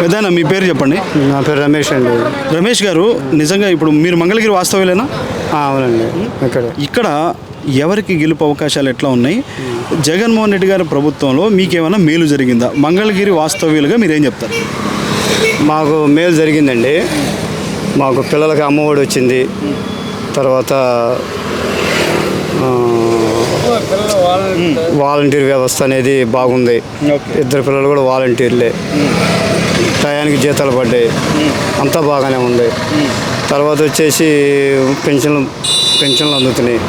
పెద్దనా మీ పేరు చెప్పండి. నా పేరు రమేష్ అండి. రమేష్ గారు నిజంగా ఇప్పుడు మీరు మంగళగిరి వాస్తవ్యులేనా? అవునండి. ఇక్కడ. ఇక్కడ ఎవరికి గెలుపు అవకాశాలు ఎట్లా ఉన్నాయి? జగన్మోహన్ రెడ్డి గారి ప్రభుత్వంలో మీకేమైనా మేలు జరిగిందా? మంగళగిరి వాస్తవ్యులుగా మీరేం చెప్తారు? మాకు మేలు జరిగిందండి. మాకు పిల్లలకి అమ్మఒడి వచ్చింది. తర్వాత వాలంటీర్ వ్యవస్థ అనేది బాగుంది. ఇద్దరు పిల్లలు కూడా వాలంటీర్లే. టయానికి జీతాలు పడ్డాయి. అంతా బాగానే ఉంది. తర్వాత వచ్చేసి పెన్షన్లు పెన్షన్లు అందుతున్నాయి.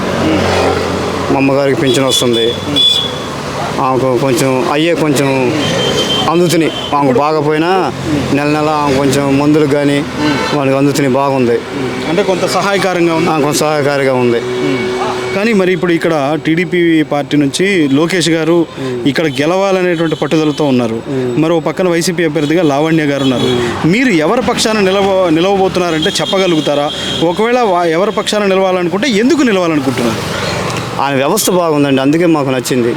మా అమ్మగారికి పెన్షన్ వస్తుంది. ఆమెకు కొంచెం అయ్యే కొంచెం అందుతున్నాయి. ఆమెకు బాగపోయినా నెల నెల ఆమె కొంచెం మందులు కానీ వాళ్ళకి అందుతున్నాయి బాగుంది. అంటే కొంత సహాయకారంగా ఉంది. కొంచెం సహాయకారిగా ఉంది. కానీ మరి ఇప్పుడు ఇక్కడ టీడీపీ పార్టీ నుంచి లోకేష్ గారు ఇక్కడ గెలవాలనేటువంటి పట్టుదలతో ఉన్నారు. మరో పక్కన వైసీపీ అభ్యర్థిగా లావణ్య గారు ఉన్నారు. మీరు ఎవరి పక్షాన నిలవ నిలవబోతున్నారంటే చెప్పగలుగుతారా? ఒకవేళ ఎవరి పక్షాన నిలవాలనుకుంటే ఎందుకు నిలవాలనుకుంటున్నారు? ఆయన వ్యవస్థ బాగుందండి అందుకే మాకు నచ్చింది.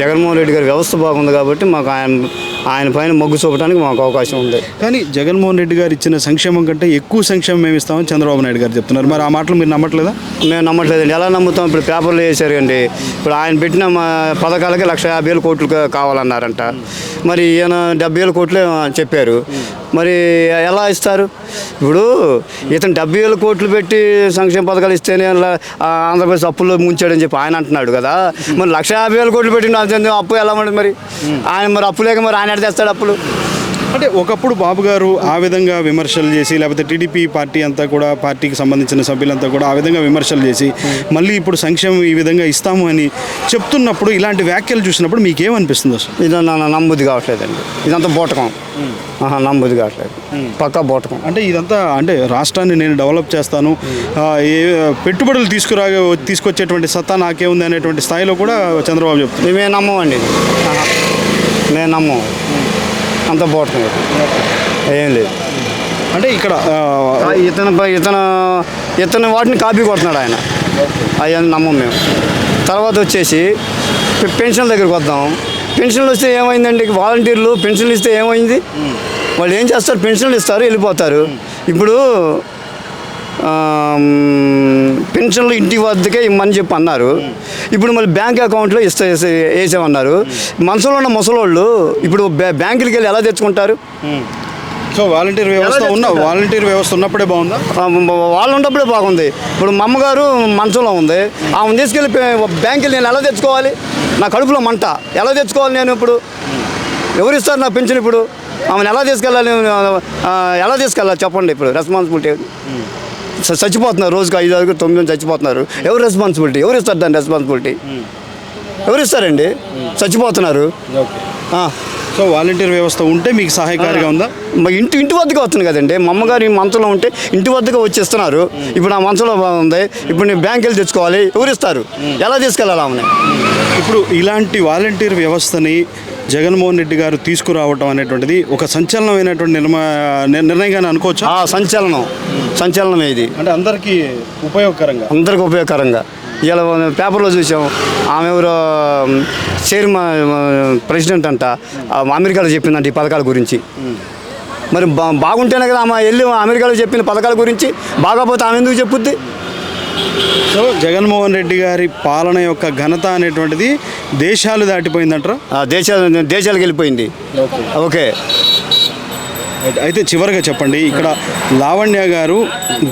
జగన్మోహన్ రెడ్డి గారి వ్యవస్థ బాగుంది కాబట్టి మాకు ఆయన ఆయన పైన మొగ్గు చూపడానికి మాకు అవకాశం ఉంది. కానీ జగన్మోహన్ రెడ్డి గారు ఇచ్చిన సంక్షేమం కంటే ఎక్కువ సంక్షేమం మేము ఇస్తామని చంద్రబాబు నాయుడు గారు చెప్తున్నారు. మరి ఆ మాటలు మీరు నమ్మట్లేదా? మేము నమ్మట్లేదండి. ఎలా నమ్ముతాం? ఇప్పుడు పేపర్లో వేశారు అండి ఇప్పుడు ఆయన పెట్టిన మా పథకాలకి లక్ష యాభై వేల కోట్లు కావాలన్నారంట. మరి ఈయన డెబ్బై వేల కోట్లే చెప్పారు. మరి ఎలా ఇస్తారు? ఇప్పుడు ఇతను డెబ్బై వేల కోట్లు పెట్టి సంక్షేమ పథకాలు ఇస్తేనే ఆంధ్రప్రదేశ్ అప్పుల్లో ముంచాడని చెప్పి ఆయన అంటున్నాడు కదా. మరి లక్ష యాభై వేల కోట్లు పెట్టిన అప్పు ఎలా ఉంటుంది మరి? ఆయన మరి అప్పు లేక మరి ఆయన తెస్తాడు అప్పులు? అంటే ఒకప్పుడు బాబు గారు ఆ విధంగా విమర్శలు చేసి లేకపోతే టీడీపీ పార్టీ అంతా కూడా పార్టీకి సంబంధించిన సభ్యులంతా కూడా ఆ విధంగా విమర్శలు చేసి మళ్ళీ ఇప్పుడు సంక్షేమం ఈ విధంగా ఇస్తాము అని చెప్తున్నప్పుడు ఇలాంటి వ్యాఖ్యలు చూసినప్పుడు మీకేమనిపిస్తుంది అసలు ఇది నా నమ్ముద్ది కావట్లేదండి. ఇదంతా బోటకం. ఆహా నమ్ముద్ది కావట్లేదు. పక్కా బోటకం. అంటే ఇదంతా అంటే రాష్ట్రాన్ని నేను డెవలప్ చేస్తాను. ఏ పెట్టుబడులు తీసుకురా తీసుకొచ్చేటువంటి సత్తా నాకే ఉంది అనేటువంటి స్థాయిలో కూడా చంద్రబాబు చెప్తున్నారు. మేము నమ్మమండి ఇది. మేము నమ్మం. అంత బోటకం ఏం లేదు. అంటే ఇక్కడ ఇతను ఇతను ఇతను వాటిని కాపీ కొడుతున్నాడు ఆయన. అవి నమ్మం మేము. తర్వాత వచ్చేసి పెన్షన్ దగ్గరికి వద్దాం. పెన్షన్లు వస్తే ఏమైందండి? వాలంటీర్లు పెన్షన్లు ఇస్తే ఏమైంది? వాళ్ళు ఏం చేస్తారు? పెన్షన్లు ఇస్తారు వెళ్ళిపోతారు. ఇప్పుడు పెన్షన్లు ఇంటి వద్దకే ఇమ్మని చెప్పి అన్నారు. ఇప్పుడు మళ్ళీ బ్యాంక్ అకౌంట్లో ఇస్తే వేసామన్నారు మనసులో ఉన్న ముసలోళ్ళు ఇప్పుడు బ్యా- బ్యాంకులకి వెళ్ళి ఎలా తెచ్చుకుంటారు? సో వాలంటీర్ వ్యవస్థ ఉన్న వాలంటీర్ వ్యవస్థ ఉన్నప్పుడే బాగుందా? వాళ్ళు ఉన్నప్పుడే బాగుంది. ఇప్పుడు మా అమ్మగారు మంచంలో ఉంది. ఆమె తీసుకెళ్ళి బ్యాంకులు నేను ఎలా తెచ్చుకోవాలి? నా కడుపులో మంట. ఎలా తెచ్చుకోవాలి నేను ఇప్పుడు? ఎవరు ఇస్తారు నా పెన్షన్ ఇప్పుడు? ఆమెను ఎలా తీసుకెళ్ళాలి ఎలా తీసుకెళ్ళాలి చెప్పండి ఇప్పుడు. రెస్పాన్సిబిలిటీ చచ్చిపోతున్నారు. రోజుకి ఐదు ఆరు తొమ్మిది మంది చచ్చిపోతున్నారు. ఎవరు రెస్పాన్సిబిలిటీ ఎవరు ఇస్తారు దాని రెస్పాన్సిబిలిటీ ఎవరు ఇస్తారండి? చచ్చిపోతున్నారు. సో వాలంటీర్ వ్యవస్థ ఉంటే మీకు సహాయకారిగా ఉందా? మా ఇంటి ఇంటి వద్దకు వస్తుంది కదండి. మా అమ్మగారు ఈ మంచంలో ఉంటే ఇంటి వద్దకు వచ్చి ఇస్తున్నారు ఇప్పుడు ఆ మంచంలో ఉంది. ఇప్పుడు నేను బ్యాంక్ వెళ్ళి తెచ్చుకోవాలి. ఎవరు ఇస్తారు? ఎలా తీసుకెళ్ళాలి ఆమెని? ఇప్పుడు ఇలాంటి వాలంటీర్ వ్యవస్థని జగన్మోహన్ రెడ్డి గారు తీసుకురావటం అనేటువంటిది ఒక సంచలనమైనటువంటి నిర్మా నిర్- నిర్ణయంగానే అనుకోవచ్చా? ఆ సంచలనం. సంచలనమే ఇది. అంటే అందరికీ ఉపయోగకరంగా? అందరికి ఉపయోగకరంగా. ఇలా పేపర్లో చూసాం ఆమె ఎవరో చైర్మన్ ప్రెసిడెంట్ అంట. అమెరికాలో చెప్పిందంట ఈ పథకాల గురించి. మరి బా బాగుంటేనే కదా ఆమె వెళ్ళి అమెరికాలో చెప్పిన పథకాల గురించి బాగాపోతే ఆమె ఎందుకు చెప్పుద్ది? సో జగన్మోహన్ రెడ్డి గారి పాలన యొక్క ఘనత అనేటువంటిది దేశాలు దాటిపోయిందంటారా? ఆ దేశాలు దేశాలకు వెళ్ళిపోయింది. ఓకే. అయితే చివరిగా చెప్పండి ఇక్కడ లావణ్య గారు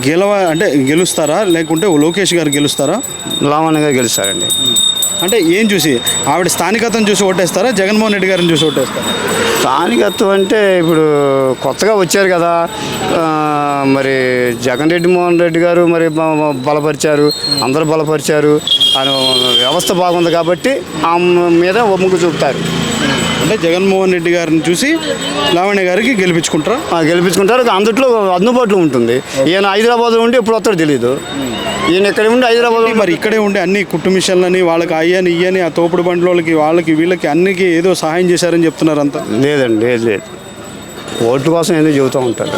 గెలవ అంటే గెలుస్తారా? లేకుంటే లోకేష్ గారు గెలుస్తారా? లావణ్య గారు గెలుస్తారండి. అంటే ఏం చూసి? ఆవిడ స్థానికతను చూసి ఓటేస్తారా? జగన్మోహన్ రెడ్డి గారిని చూసి ఓటేస్తారా? స్థానికత్వం అంటే ఇప్పుడు కొత్తగా వచ్చారు కదా. ఆ, మరి జగన్ రెడ్డి మోహన్ రెడ్డి గారు మరి బలపరిచారు. అందరూ బలపరిచారు. ఆయన వ్యవస్థ బాగుంది కాబట్టి ఆమె మీద ఒమ్ముకు చూపుతారు. అంటే జగన్మోహన్ రెడ్డి గారిని చూసి లావణ్య గారికి గెలిపించుకుంటారా? ఆ, గెలిపించుకుంటారు. అందుట్లో అందుబాటులో ఉంటుంది. ఈయన హైదరాబాద్లో ఉండి ఎప్పుడు వస్తాడో తెలియదు ఈయన ఇక్కడ ఉండి హైదరాబాద్ మరి ఇక్కడే ఉండే అన్ని కుట్టు మిషన్లని వాళ్ళకి అయ్యని ఇయ్యని ఆ తోపుడు బండ్లోళ్ళకి వాళ్ళకి వీళ్ళకి అన్నికి ఏదో సహాయం చేశారని చెప్తున్నారు అంతా లేదండి లేదు లేదు. ఓట్ల కోసం ఎందుకు చెబుతూ ఉంటారు.